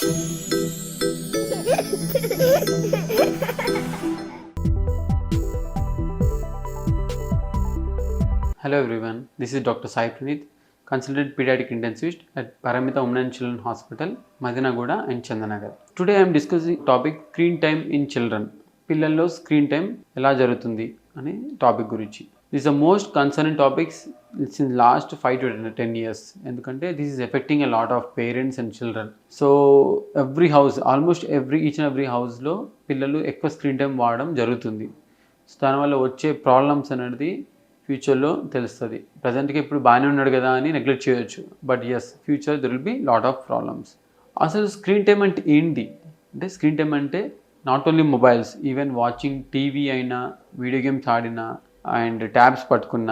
Hello everyone, this is Dr. Sai Pranit, consultant pediatric intensivist at Paramita Women and Children Hospital, Madinagoda and Chandanagar. Today I am discussing topic screen time in children. పిల్లల్లో screen time ఎలా జరుగుతుంది అనే topic గురించి this the most concern topics in last five to ten years ఎందుకంటే this is affecting a lot of parents and children so every house almost every each and every హౌస్లో పిల్లలు ఎక్కువ screen time వాడడం జరుగుతుంది. So దానివల్ల వచ్చే problems అనేది ఫ్యూచర్లో తెలుస్తుంది. ప్రజెంట్గా ఇప్పుడు బాగానే ఉన్నాడు కదా అని నెగ్లెక్ట్ చేయొచ్చు. But as future there will be lot of problems అసలు స్క్రీన్ టైం అంటే ఏంటి? అంటే స్క్రీన్ టైం అంటే not only mobiles even watching TV అయినా వీడియో గేమ్స్ ఆడినా అండ్ ట్యాబ్స్ పట్టుకున్న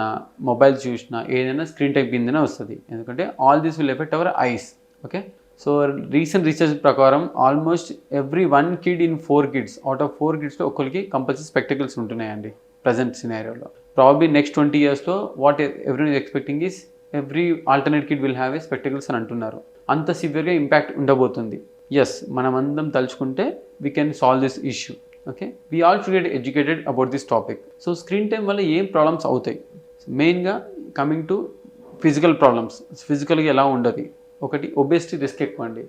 మొబైల్స్ చూసినా ఏదైనా స్క్రీన్ టైం కిందనే వస్తుంది. ఎందుకంటే all this will affect our eyes okay so recent research ప్రకారం almost every one kid in four kids out of four కిడ్స్లో ఒకరికి కంపల్సరీ స్పెక్టికల్స్ ఉంటున్నాయండి ప్రజెంట్ సినారియోలో ప్రాబ్లీ నెక్స్ట్ ట్వంటీ ఇయర్స్లో what every is expecting is every alternate kid will have a spectacles అని అంటున్నారు. అంత సివియర్గా impact ఉండబోతుంది. Yes మనం అందరం తలుచుకుంటే we can solve this issue okay we all should get educated about this topic so screen time వల్ల ఏం ప్రాబ్లమ్స్ అవుతాయి? మెయిన్గా కమింగ్ టు ఫిజికల్ ప్రాబ్లమ్స్ ఫిజికల్గా ఎలా ఉండదు? ఒకటి ఒబేసిటీ రిస్క్ ఎక్కువ అండి.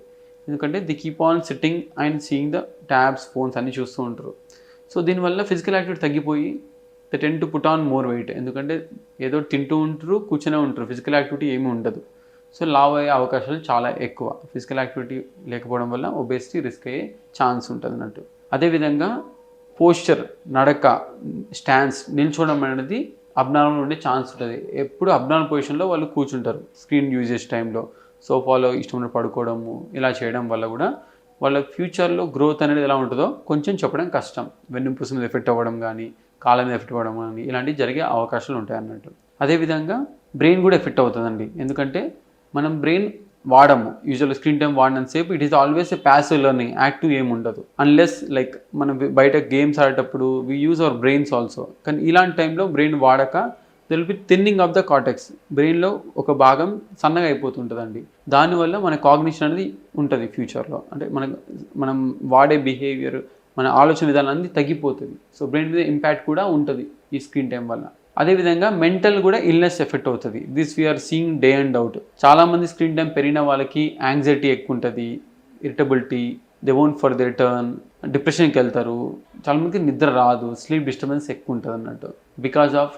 ఎందుకంటే they keep on sitting and seeing the tabs phones అన్నీ చూస్తూ ఉంటారు. సో దీనివల్ల ఫిజికల్ యాక్టివిటీ తగ్గిపోయి they tend to put on more weight ఎందుకంటే ఏదో తింటూ ఉంటారు కూర్చొనే ఉంటారు. ఫిజికల్ యాక్టివిటీ ఏమీ ఉండదు. సో లావ్ అయ్యే అవకాశాలు చాలా ఎక్కువ. ఫిజికల్ యాక్టివిటీ లేకపోవడం వల్ల ఒబేసిటీ రిస్క్ అయ్యే ఛాన్స్ ఉంటుంది అన్నట్టు. అదేవిధంగా పోస్చర్ నడక స్టాండ్స్ నిల్చోవడం అనేది అబ్నార్మల్ ఉండే ఛాన్స్ ఉంటుంది. ఎప్పుడు అబ్నార్మల్ పొజిషన్లో వాళ్ళు కూర్చుంటారు. స్క్రీన్ యూజ్ చేసే టైంలో సోఫాలో ఇష్టం పడుకోవడము ఇలా చేయడం వల్ల కూడా వాళ్ళ ఫ్యూచర్లో గ్రోత్ అనేది ఎలా ఉంటుందో కొంచెం చెప్పడం కష్టం. వెన్నుపూస మీద ఎఫెక్ట్ అవ్వడం కానీ కాళ్ళ మీద ఎఫెక్ట్ అవ్వడం కానీ ఇలాంటివి జరిగే అవకాశాలు ఉంటాయి అన్నట్టు అదేవిధంగా బ్రెయిన్ కూడా ఎఫెక్ట్ అవుతుందండి. ఎందుకంటే మనం బ్రెయిన్ వాడము. Usual screen time వాడినంతసేపు it is always a passive learning active ఏమి ఉండదు. అన్లెస్ లైక్ మనం బయట గేమ్స్ ఆడేటప్పుడు we use our brains also కానీ ఇలాంటి టైంలో బ్రెయిన్ వాడక there'll be thinning of the cortex బ్రెయిన్లో ఒక భాగం సన్నగా అయిపోతుంటుందండి. దానివల్ల మన కాగ్నిషన్ అనేది ఉంటుంది ఫ్యూచర్లో అంటే మన మనం వాడే బిహేవియర్ మన ఆలోచన విధానం అనేది తగ్గిపోతుంది. సో బ్రెయిన్ మీద ఇంపాక్ట్ కూడా ఉంటుంది ఈ స్క్రీన్ టైం వల్ల. అదేవిధంగా మెంటల్ కూడా ఇల్నెస్ ఎఫెక్ట్ అవుతుంది. This we are seeing day and out చాలామంది స్క్రీన్ టైం పెరిగిన వాళ్ళకి యాంగ్జైటీ ఎక్కువ ఉంటుంది irritability they won't for they return డిప్రెషన్కి వెళ్తారు. చాలామందికి నిద్ర రాదు స్లీప్ డిస్టర్బెన్స్ ఎక్కువ ఉంటుంది అన్నట్టు because of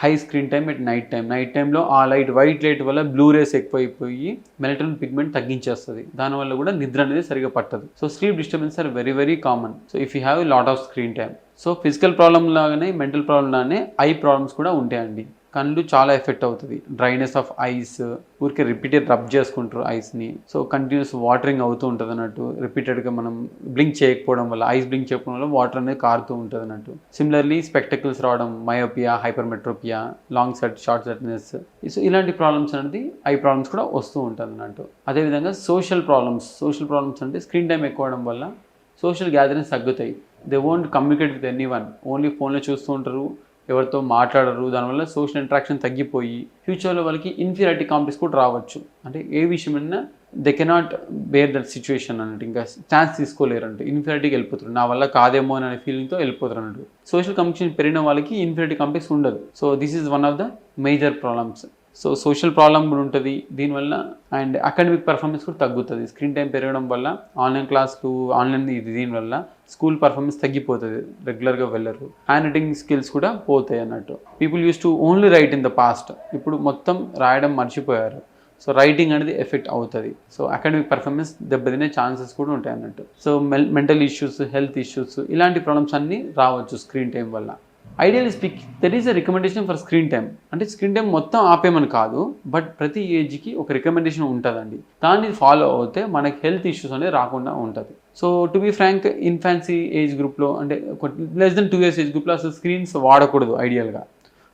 high screen time at night time night టైంలో ఆ లైట్ వైట్ లైట్ వల్ల బ్లూ రేస్ ఎక్కువైపోయి మెలటోనిన్ పిగ్మెంట్ తగ్గించేస్తుంది. దానివల్ల కూడా నిద్ర అనేది సరిగా పట్టదు. So sleep disturbance are very very common so if you have lot of screen time so physical problem లాగానే మెంటల్ ప్రాబ్లమ్ లాగానే ఐ ప్రాబ్లమ్స్ కూడా ఉంటాయండి. కళ్ళు చాలా ఎఫెక్ట్ అవుతుంది. డ్రైనెస్ ఆఫ్ ఐస్ ఊరికే రిపీటెడ్ రబ్ చేసుకుంటారు ఐస్ని. సో కంటిన్యూస్ వాటరింగ్ అవుతూ ఉంటుంది అన్నట్టు రిపీటెడ్గా మనం బ్లింక్ చేయకపోవడం వల్ల ఐస్ బ్లింక్ చేయకపోవడం వల్ల వాటర్ అనేది కారుతూ ఉంటుంది అన్నట్టు. సిమిలర్లీ స్పెక్టకల్స్ రావడం myopia hypermetropia long sight short sightedness so ఇలాంటి ప్రాబ్లమ్స్ అనేది ఐ ప్రాబ్లమ్స్ కూడా వస్తూ ఉంటుంది అన్నట్టు. అదేవిధంగా సోషల్ ప్రాబ్లమ్స్ సోషల్ ప్రాబ్లమ్స్ అంటే స్క్రీన్ టైం ఎక్కువ వల్ల సోషల్ గ్యాదరింగ్స్ తగ్గుతాయి. They won't communicate with any one only ఫోన్లో చూస్తూ ఉంటారు ఎవరితో మాట్లాడరు. దానివల్ల సోషల్ ఇంటరాక్షన్ తగ్గిపోయి ఫ్యూచర్లో వాళ్ళకి ఇన్ఫీరియారిటీ కాంప్లెక్స్ కూడా రావచ్చు. అంటే ఏ విషయమైనా they cannot bear that situation అన్నట్టు. ఇంకా ఛాన్స్ తీసుకోలేరు అంటే ఇన్ఫీరియారిటీకి వెళ్ళిపోతారు. నా వల్ల కాదేమో అనే ఫీలింగ్తో వెళ్ళిపోతారు అన్నట్టు. సోషల్ కమ్యూనికేషన్ పెరిగిన వాళ్ళకి ఇన్ఫీరియారిటీ కాంప్లెక్స్ ఉండదు. So this is one of the major problems so social problem కూడా ఉంటుంది. దీనివల్ల అండ్ అకాడమిక్ పర్ఫార్మెన్స్ కూడా తగ్గుతుంది. స్క్రీన్ టైం పెరగడం వల్ల ఆన్లైన్ క్లాసులు ఆన్లైన్ ఇది దీనివల్ల స్కూల్ పర్ఫార్మెన్స్ తగ్గిపోతుంది. రెగ్యులర్గా వెళ్ళరు. హ్యాండ్ రైటింగ్ స్కిల్స్ కూడా పోతాయి అన్నట్టు. People use to only write in the past. ఇప్పుడు మొత్తం రాయడం మర్చిపోయారు. సో రైటింగ్ అనేది ఎఫెక్ట్ అవుతుంది. సో అకాడమిక్ పర్ఫార్మెన్స్ దెబ్బతినే ఛాన్సెస్ కూడా ఉంటాయి అన్నట్టు. So mental issues health issues ఇలాంటి ప్రాబ్లమ్స్ అన్నీ రావచ్చు స్క్రీన్ టైం వల్ల. Ideal speak there is a recommendation for screen time అంటే స్క్రీన్ టైం మొత్తం ఆపేమని కాదు బట్ ప్రతి ఏజ్కి ఒక రికమెండేషన్ ఉంటుందండి. దాన్ని ఫాలో అవుతే మనకి హెల్త్ ఇష్యూస్ అనేది రాకుండా ఉంటుంది. So to be frank infancy age గ్రూప్లో అంటే less then two years age గ్రూప్లో అసలు స్క్రీన్స్ వాడకూడదు ఐడియల్గా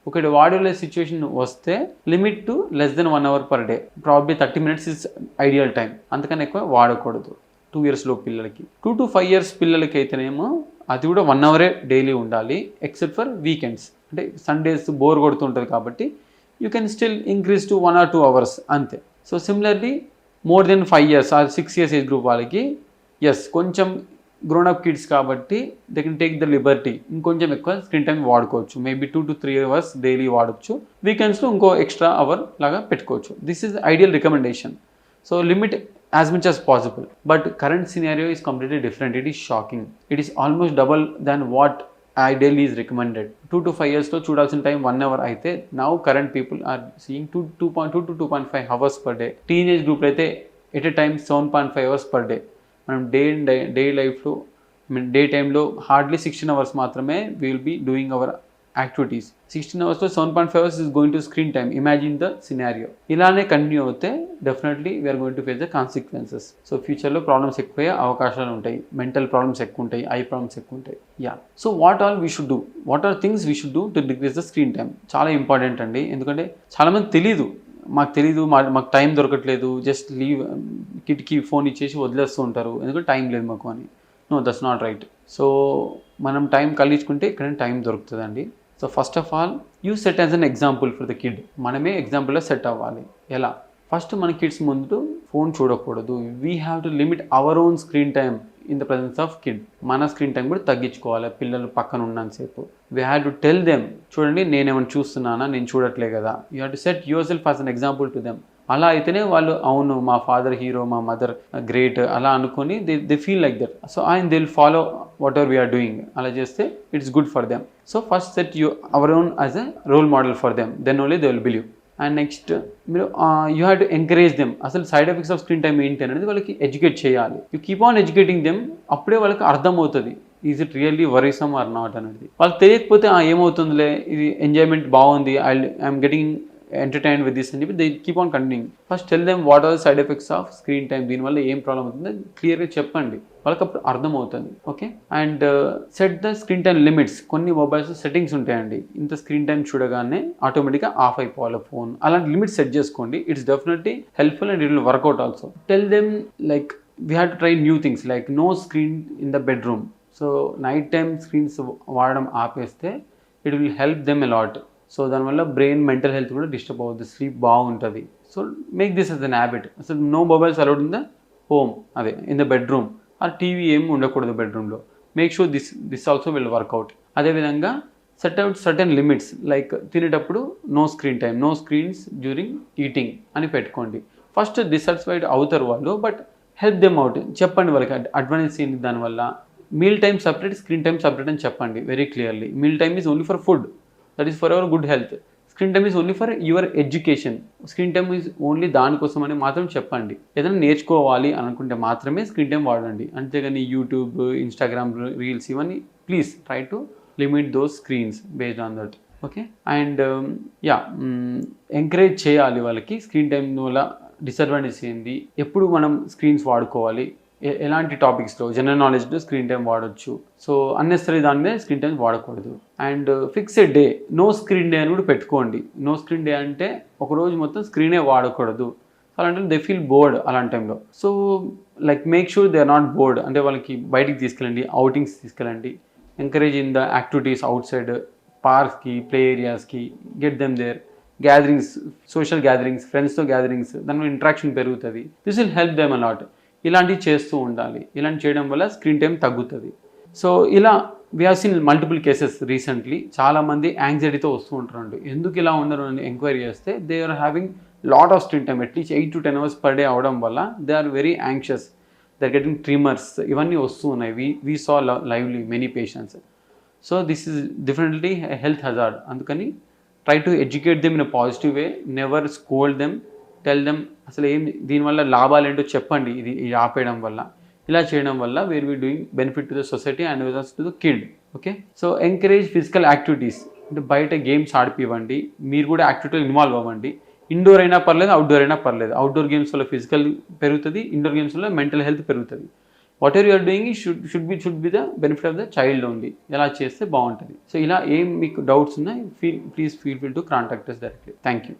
ఒకటి వాడలే సిచ్యువేషన్ వస్తే limit to less then one hour per day probably thirty minutes is ideal time అంతకన్నా ఎక్కువ వాడకూడదు. టూ ఇయర్స్లో పిల్లలకి. టూ టు ఫైవ్ ఇయర్స్ పిల్లలకి అయితేనేమో అది కూడా వన్ అవరే డైలీ ఉండాలి ఎక్సెప్ట్ ఫర్ వీకెండ్స్ అంటే సండేస్ బోర్ కొడుతుంటుంది కాబట్టి you can still increase to one or two hours అంతే. So similarly more then five years or six years age group వాళ్ళకి ఎస్ కొంచెం గ్రోనప్ కిడ్స్ కాబట్టి they can take the liberty ఇంకొంచెం ఎక్కువ screen time వాడుకోవచ్చు. Maybe two to three hours daily వాడచ్చు. వీకెండ్స్లో ఇంకో ఎక్స్ట్రా అవర్ లాగా పెట్టుకోవచ్చు. This is ideal recommendation so limit as much as possible but current scenario is completely different it is shocking it is almost double than what ideal is recommended two to five ఇయర్స్లో చూడాల్సిన time one hour అయితే now current people are seeing two two point two to two point five hours per day teenage group అయితే at a time seven point five hours per day మనం day day day లైఫ్లో I mean day టైంలో hardly sixteen hours మాత్రమే will be doing our activities. Sixteen అవర్స్లో seven point five hours is going to screen time imagine the scenario ఇలానే continue అవుతే definitely we are going to face the consequences so ఫ్యూచర్లో problems ఎక్కువయ్యే అవకాశాలు ఉంటాయి. Mental problems ఎక్కువ ఉంటాయి I problems ఎక్కువ ఉంటాయి yeah so what all we should do what are things we should do to decrease the screen time చాలా important అండి. ఎందుకంటే చాలామంది తెలీదు. మాకు తెలీదు. మా మాకు టైం దొరకట్లేదు. జస్ట్ లీవ్ um, కిటికీ ఫోన్ ఇచ్చేసి వదిలేస్తూ ఉంటారు. ఎందుకంటే టైం లేదు మాకు అని. No that's not right so మనం టైం కలిగించుకుంటే ఇక్కడ టైం దొరుకుతుందండి. So first of all you set as an example for the kid మనమే ఎగ్జాంపుల్గా సెట్ అవ్వాలి. ఎలా? ఫస్ట్ మన కిడ్స్ ముందు ఫోన్ చూడకూడదు. We have to limit our own screen time in the presence of kid మన స్క్రీన్ టైం కూడా తగ్గించుకోవాలి. పిల్లలు పక్కన ఉన్నంతసేపు. We have to tell them చూడండి నేనేమైనా చూస్తున్నానా? నేను చూడట్లే కదా. You have to set yourself as an example to them అలా అయితేనే వాళ్ళు అవును మా ఫాదర్ హీరో మా మదర్ గ్రేట్ అలా అనుకొని they they feel like that so ఆయన they'll follow whatever we are doing అలా చేస్తే it's good for them so first set you our own as a role model for them then only they will believe and next మీరు you have to encourage them అసలు side effects of screen time ఏంటి అనేది వాళ్ళకి educate చేయాలి. You keep on educating them అప్పుడే వాళ్ళకి అర్థమవుతుంది. Is it really worrisome or not అనేది. వాళ్ళకి తెలియకపోతే ఏమవుతుందిలే? ఇది ఎంజాయ్మెంట్ బాగుంది. I I'm getting entertain with this అని చెప్పి they keep on continuing first tell them what are side effects of screen time దీనివల్ల ఏం ప్రాబ్లం అవుతుందో క్లియర్గా చెప్పండి. వాళ్ళకి అప్పుడు అర్థమవుతుంది okay and set the screen time limits కొన్ని మొబైల్స్ సెట్టింగ్స్ ఉంటాయండి. ఇంత స్క్రీన్ టైం చూడగానే ఆటోమేటిక్గా ఆఫ్ అయిపోవాలి ఫోన్ అలాంటి లిమిట్స్ సెట్ చేసుకోండి. It's definitely helpful and it will work out also tell them like we have to try new things like no screen in the bedroom so night time screens వాడడం ఆపేస్తే it will help them a lot so దానివల్ల brain mental health కూడా disturb అవుతుంది sleep బాగుంటుంది. So make this as an habit. అసలు no mobiles allowed in the home అదే in the bedroom. ఆ TV ఏం ఉండకూడదు బెడ్రూమ్లో. Make sure this this also will work out అదేవిధంగా set out certain limits like తినేటప్పుడు no screen time no screens during eating అని పెట్టుకోండి. ఫస్ట్ డిసాటిస్ఫైడ్ అవుతారు వాళ్ళు బట్ హెల్ప్ దెమ్ అవుట్. చెప్పండి వాళ్ళకి అడ్వాన్స్ ఏంటి దానివల్ల? Meal time separate screen time separate అని చెప్పండి very clearly. Meal time is only for food. That is for our good health screen time is only for your education screen time is only దానికోసం అని మాత్రం చెప్పండి. ఏదైనా నేర్చుకోవాలి అనుకుంటే మాత్రమే స్క్రీన్ టైం వాడండి. అంతేగాని యూట్యూబ్ ఇన్స్టాగ్రామ్ రీల్స్ ఇవన్నీ please try to limit those screens based on that okay and yeah encourage చేయాలి వాళ్ళకి. స్క్రీన్ టైం వల్ల డిసడ్వాంటేజ్ ఏంది? ఎప్పుడు మనం స్క్రీన్స్ వాడుకోవాలి? ఎలాంటి టాపిక్స్లో జనరల్ నాలెడ్జ్లో స్క్రీన్ టైం వాడచ్చు. సో అన్నెసరీ దాని మీద స్క్రీన్ టైం వాడకూడదు. And fixed day no screen day అని కూడా పెట్టుకోండి. నో స్క్రీన్ డే అంటే ఒక రోజు మొత్తం స్క్రీనే వాడకూడదు. అలాంటి దే ఫీల్ బోర్డ్ అలాంటి టైంలో so like make sure they are not bored అంటే వాళ్ళకి బయటికి తీసుకెళ్ళండి అవుటింగ్స్ తీసుకెళ్ళండి. Encourage in the activities outside పార్క్స్కి play ఏరియాస్కి get them there gatherings social gatherings ఫ్రెండ్స్తో గ్యాదరింగ్స్ దానివల్ల ఇంట్రాక్షన్ పెరుగుతుంది. This will help them a lot ఇలాంటివి చేస్తూ ఉండాలి. ఇలాంటి చేయడం వల్ల స్క్రీన్ టైం తగ్గుతుంది. సో ఇలా we seen multiple cases recently చాలామంది యాంగ్జైటీతో వస్తూ ఉంటారు ఎందుకు ఇలా ఉన్నారు అని ఎంక్వైరీ చేస్తే they are having lot of screen time at least eight to ten hours per day అవడం వల్ల they are very anxious they're getting tremors ఇవన్నీ వస్తూ ఉన్నాయి. We we saw lively many patients so this is definitely health hazard అందుకని try to educate them in a positive way never scold them tell them అసలు ఏం దీనివల్ల లాభాలు ఏంటో చెప్పండి. ఇది ఆపేయడం వల్ల. ఇలా చేయడం వల్ల where we doing benefit to the society and visions to the kid okay so encourage physical activities అంటే బయట గేమ్స్ ఆడిపివ్వండి. మీరు కూడా యాక్టివిటీలో ఇన్వాల్వ్ అవ్వండి. ఇండోర్ అయినా పర్లేదు అవుట్డోర్ అయినా పర్లేదు. అవుట్డోర్ గేమ్స్ వల్ల ఫిజికల్ పెరుగుతుంది ఇండోర్ గేమ్స్ వల్ల మెంటల్ హెల్త్ పెరుగుతుంది. Whatever you're doing should should be should be the benefit of the child only ఎలా చేస్తే బాగుంటుంది. సో ఇలా ఏం మీకు డౌట్స్ ఉన్నాయి feel please feel feel to contact directly thank you